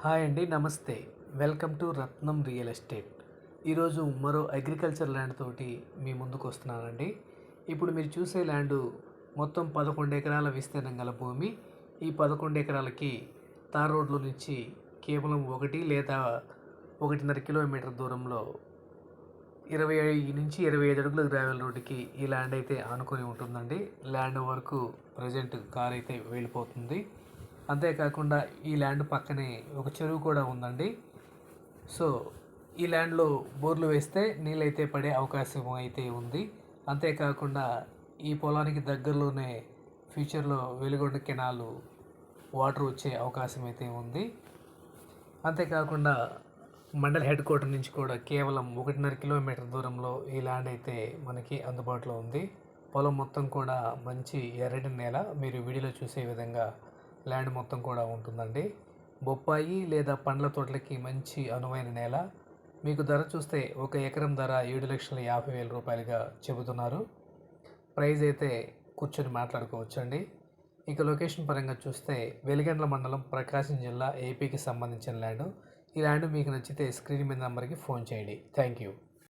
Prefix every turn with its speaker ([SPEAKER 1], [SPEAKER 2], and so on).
[SPEAKER 1] Hi అండి నమస్తే. Welcome to Ratnam real estate. ఈరోజు మరో అగ్రికల్చర్ ల్యాండ్ తోటి మీ ముందుకు వస్తున్నానండి. ఇప్పుడు మీరు చూసే ల్యాండ్ మొత్తం పదకొండు ఎకరాల విస్తీర్ణం గల భూమి. ఈ పదకొండు ఎకరాలకి తార్ రోడ్ల నుంచి కేవలం ఒకటి లేదా ఒకటిన్నర కిలోమీటర్ దూరంలో ఇరవై ఐదు నుంచి ఇరవై ఐదు అడుగుల గ్రావెల్ రోడ్డుకి ఈ ల్యాండ్ అయితే ఆనుకొని ఉంటుందండి. ల్యాండ్ వరకు ప్రజెంట్ కార్ అయితే వెళ్ళిపోతుంది. అంతేకాకుండా ఈ ల్యాండ్ పక్కనే ఒక చెరువు కూడా ఉందండి. సో ఈ ల్యాండ్లో బోర్లు వేస్తే నీళ్ళైతే పడే అవకాశం అయితే ఉంది. అంతేకాకుండా ఈ పొలానికి దగ్గరలోనే ఫ్యూచర్లో వెలుగొండ కెనాలు వాటర్ వచ్చే అవకాశం అయితే ఉంది. అంతేకాకుండా మండల్ హెడ్ క్వార్టర్ నుంచి కూడా కేవలం ఒకటిన్నర కిలోమీటర్ దూరంలో ఈ ల్యాండ్ అయితే మనకి అందుబాటులో ఉంది. పొలం మొత్తం కూడా మంచి ఎర్రటి నేల మీరు వీడియోలో చూసే విధంగా ల్యాండ్ మొత్తం కూడా ఉంటుందండి. బొప్పాయి లేదా పండ్ల తోటలకి మంచి అనువైన నేల. మీకు ధర చూస్తే ఒక ఎకరం ధర ఏడు లక్షల యాభై వేల రూపాయలుగా చెబుతున్నారు. ప్రైజ్ అయితే కూర్చొని మాట్లాడుకోవచ్చండి. ఇక లొకేషన్ పరంగా చూస్తే వెలిగండ్ల మండలం ప్రకాశం జిల్లా ఏపీకి సంబంధించిన ల్యాండ్. ఈ ల్యాండ్ మీకు నచ్చితే స్క్రీన్ మీద నెంబర్కి ఫోన్ చేయండి. Thank you.